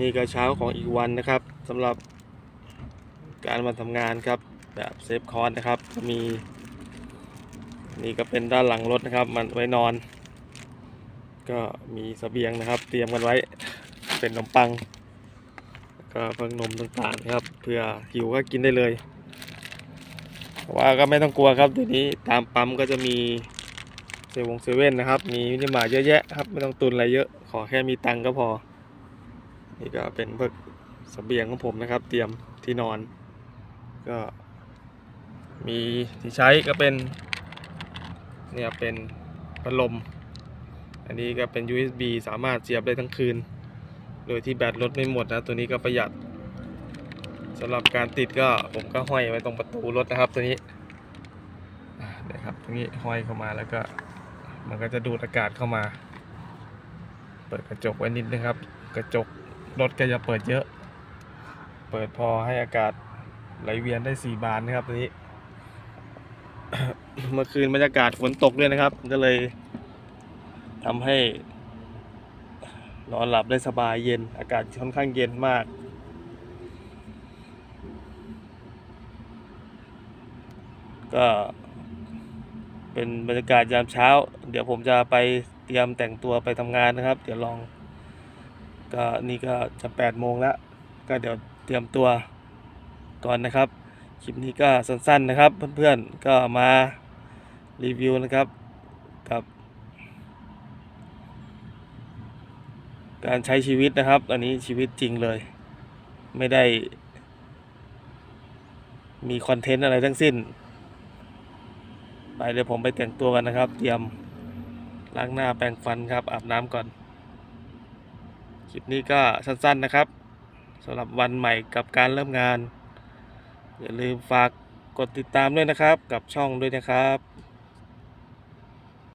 นี่ก็เช้าของอีกวันนะครับสำหรับการมาทำงานครับแบบเซฟคอร์สนะครับมีนี่ก็เป็นด้านหลังรถนะครับ มันไว้นอน ก็มีเสบียงนะครับ เตรียมกันไว้เป็นขนมปัง ก็เพิ่งนมต่างๆนะครับเพื่อหิวก็กินได้เลยว่าก็ไม่ต้องกลัวครับเดี๋ยวนี้ตามปั๊มก็จะมีเซเว่นนะครับ มีมินิมาร์เยอะแยะครับ ไม่ต้องตุนอะไรเยอะ ขอแค่มีตังก็พอ นี่ก็เป็นเพื่อเบียงของผมนะครับ เตรียมที่นอน ก็มีที่ใช้ก็เป็นเนี่ยเป็นพัดลม อันนี้ก็เป็น USB สามารถเสียบได้ทั้งคืน โดยที่แบตรถไม่หมดนะ ตัวนี้ก็ประหยัดสำหรับการติดก็ผมก็ห้อยไว้ตรงประตูรถนะครับตัวนี้นี่ยครับตรงนี้ห้อยเข้ามาแล้วก็มันก็จะดูดอากาศเข้ามา เปิดกระจกไว้นิดนึงครับ กระจก รถก็จะเปิดเยอะ เปิดพอให้อากาศไหลเวียนได้สี่บานนะครับนี้ เมื่อคืนบรรยากาศฝนตกด้วยนะครับ ก็เลยทำให้นอนหลับได้สบายเย็น อากาศค่อนข้างเย็นมาก ก็เป็นบรรยากาศยามเช้า เดี๋ยวผมจะไปเตรียมแต่งตัวไปทำงานนะครับ เดี๋ยวลอง ก็นี่ก็จะแปดโมงแล้ว ก็เดี๋ยวเตรียมตัวก่อนนะครับ คลิปนี้ก็สั้นๆนะครับ เพื่อนๆก็มารีวิวนะครับกับ การใช้ชีวิตนะครับ อันนี้ชีวิตจริงเลย ไม่ได้ มีคอนเทนต์อะไรทั้งสิ้น ไปเดี๋ยวผมไปแต่งตัวกันนะครับ เตรียมล้างหน้าแปรงฟันครับอาบน้ำก่อน คลิปนี้ก็สั้นๆนะครับสำหรับวันใหม่กับการเริ่มงาน อย่าลืมฝากกดติดตามด้วยนะครับ กับช่องด้วยนะครับ